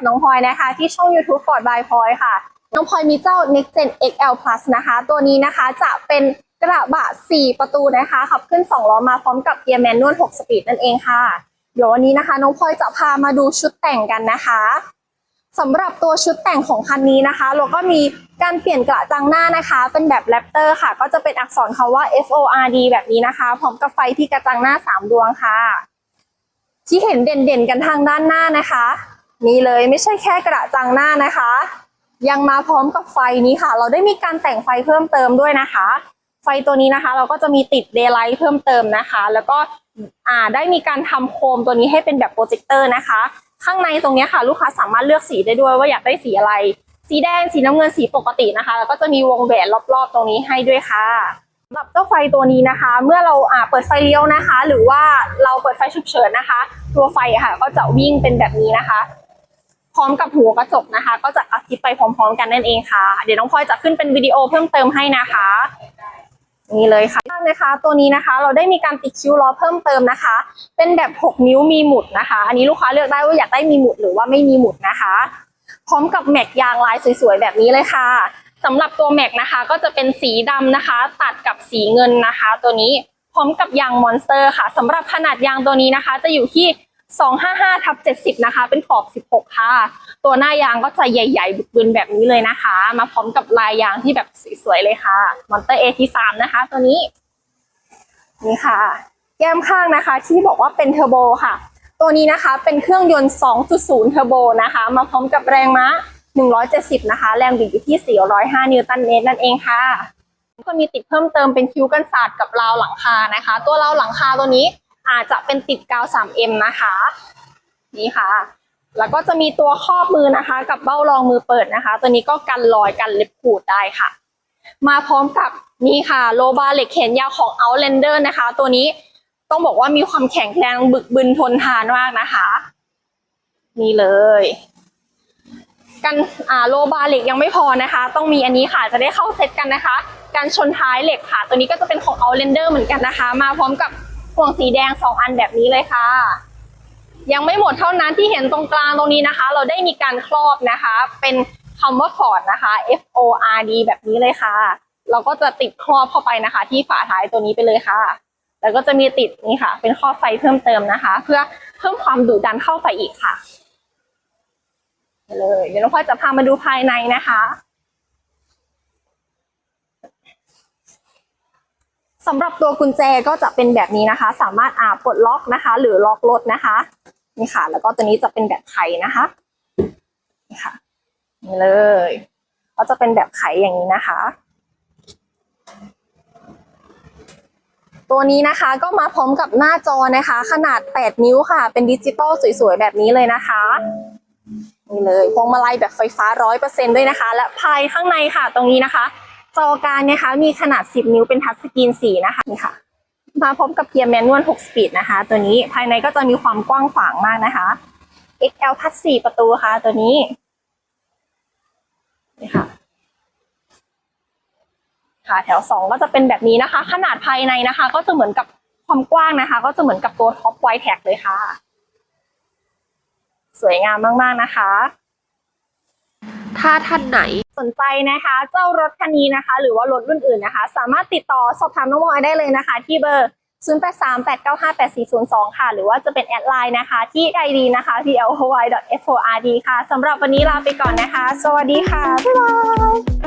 กับน้องพลอยนะคะ ที่ช่อง YouTube Ford by พลอยค่ะ น้องพลอยมีเจ้า Next Gen XL Plus นะคะ ตัวนี้นะคะจะเป็นกระบะ 4 ประตูนะคะ ขับขึ้น 2 ล้อมาพร้อมกับเกียร์แมนนวล 6 สปีดนั่นเองค่ะ เดี๋ยววันนี้นะคะ น้องพลอยจะพามาดูชุดแต่งกันนะคะสำหรับตัวชุดแต่งของคันนี้นะคะ เราก็มีการเปลี่ยนกระจังหน้านะคะ เป็นแบบแรปเตอร์ค่ะ ก็จะเป็นอักษรคำว่า F O R D แบบนี้นะคะ พร้อมกับไฟที่กระจังหน้า 3 ดวงค่ะ ที่เห็นเด่นๆกันทางด้านหน้านะคะ นี่เลยไม่ใช่แค่กระจังหน้านะคะ ยังมาพร้อมกับไฟนี้ค่ะ เราได้มีการแต่งไฟเพิ่มเติมด้วยนะคะ ไฟตัวนี้นะคะ เราก็จะมีติดเดย์ไลท์เพิ่มเติมนะคะ แล้วก็ได้มีการทำโคมตัวนี้ให้เป็นแบบโปรเจคเตอร์นะคะ ข้างในตรงนี้ค่ะลูกค้าสามารถเลือกสีได้ด้วยว่าอยากได้สีอะไร สีแดงสีน้ำเงินสีปกตินะคะ แล้วก็จะมีวงแหวนรอบๆ ตรงนี้ให้ด้วยค่ะสำหรับเจ้าไฟตัวนี้นะคะ เมื่อเราเปิดไฟเลี้ยวนะคะ หรือว่าเราเปิดไฟฉุกเฉินนะคะ ตัวไฟค่ะก็จะวิ่งเป็นแบบนี้นะคะ ร้อมกับหัวกระจกนะคะ ก็จะกระพริบไปพร้อม ๆ กันนั่นเองค่ะ เดี๋ยวน้องพลอยจะขึ้นเป็นวิดีโอเพิ่มเติมให้นะคะนี่เลยค่ะนะคะ ตัวนี้นะคะเราได้มีการติดคิ้วล้อเพิ่มเติมนะคะ เป็นแบบ 6 นิ้วมีหมุดนะคะ อันนี้ลูกค้าเลือกได้ว่าอยากได้มีหมุดหรือว่าไม่มีหมุดนะคะ พร้อมกับแม็กยางลายสวยๆแบบนี้เลยค่ะสำหรับตัวแม็กนะคะ ก็จะเป็นสีดำนะคะ ตัดกับสีเงินนะคะ ตัวนี้พร้อมกับยางมอนสเตอร์ค่ะสำหรับขนาดยางตัวนี้นะคะ จะอยู่ที่ 255ทับ70 นะคะ เป็นขอบ 16 ค่ะ ตัวหน้ายางก็จะใหญ่ ๆ บึกบึนแบบนี้เลยนะคะ มาพร้อมกับลายยางที่แบบสวยๆเลยค่ะ มอนเตอร์เอที่3นะคะ ตัวนี้ นี่ค่ะ แก้มข้างนะคะ ที่บอกว่าเป็นเทอร์โบค่ะ ตัวนี้นะคะเป็นเครื่องยนต์ 2.0 เทอร์โบนะคะ มาพร้อมกับแรงม้า 170 นะคะ แรงบิดอยู่ที่ 405 นิวตันเมตรนั่นเองค่ะก็มีติดเพิ่มเติมเป็นคิ้วกันศาสตร์กับราวหลังคานะคะ ตัวราวหลังคาตัวนี้ อาจจะเป็นติดกาว 3M นะคะ นี่ค่ะ แล้วก็จะมีตัวครอบมือนะคะ กับเบ้ารองมือเปิดนะคะ ตัวนี้ก็กันรอยกันเล็บขูดได้ค่ะ มาพร้อมกับนี่ค่ะโลบาเหล็กแขนยาวของ Outlander นะคะ ตัวนี้ต้องบอกว่ามีความแข็งแรงบึกบึนทนทานมากนะคะ นี่เลย กันอ่าโลบาเหล็กยังไม่พอนะคะ ต้องมีอันนี้ค่ะจะได้เข้าเซตกันนะคะ การชนท้ายเหล็กค่ะ ตัวนี้ก็จะเป็นของ Outlander เหมือนกันนะคะ มาพร้อมกับ ห่วงสีแดง 2 อันแบบนี้เลยค่ะ ยังไม่หมดเท่านั้นที่เห็นตรงกลางตรงนี้นะคะ เราได้มีการครอบนะคะ เป็นคำว่า Ford นะคะ F O R D แบบนี้เลยค่ะ เราก็จะติดครอบเข้าไปนะคะ ที่ฝาท้ายตัวนี้ไปเลยค่ะ แล้วก็จะมีติดนี่ค่ะ เป็นข้อไฟเพิ่มเติมนะคะ เพื่อเพิ่มความดุดันเข้าไปอีกค่ะไปเลยเดี๋ยวน้องพลอยจะพามาดูภายในนะคะ สำหรับตัวกุญแจก็จะเป็นแบบนี้นะคะ สามารถอาปลดล็อกนะคะ หรือล็อกรถนะคะนี่ค่ะ แล้วก็ตัวนี้จะเป็นแบบไขนะคะนี่ค่ะนี่เลย ก็จะเป็นแบบไขอย่างนี้นะคะ ตัวนี้นะคะก็มาพร้อมกับหน้าจอนะคะ ขนาด 8 นิ้วค่ะ เป็นดิจิตอลสวยๆ แบบนี้เลยนะคะนี่เลยพวงมาลัยแบบไฟฟ้า100%ด้วยนะคะ และภายข้างในค่ะ ตรงนี้นะคะ จอการนะคะ มีขนาด 10 นิ้วเป็นทัชสกรีนสีนะคะนี่ค่ะ มาพร้อมกับเกียร์แมนนวล 6 สปีดนะคะ ตัวนี้ภายในก็จะมีความกว้างขวางมากนะคะ XL ทัช4ประตูค่ะ ตัวนี้นี่ค่ะค่ะแถวสองก็จะเป็นแบบนี้นะคะ ขนาดภายในนะคะ ก็จะเหมือนกับความกว้างนะคะ ก็จะเหมือนกับตัวท็อปไวแท็กเลยค่ะ สวยงามมากๆนะคะ ถ้าท่านไหนสนใจนะคะ เจ้ารถคันนี้นะคะ หรือว่ารถรุ่นอื่นนะคะ สามารถติดต่อสอบถามน้องมอยได้เลยนะคะ ที่เบอร์ 0838958402 ค่ะ หรือว่าจะเป็นแอดไลน์นะคะ ที่ ID นะคะ ply.ford ค่ะสำหรับวันนี้ลาไปก่อนนะคะ สวัสดีค่ะ บ๊ายบาย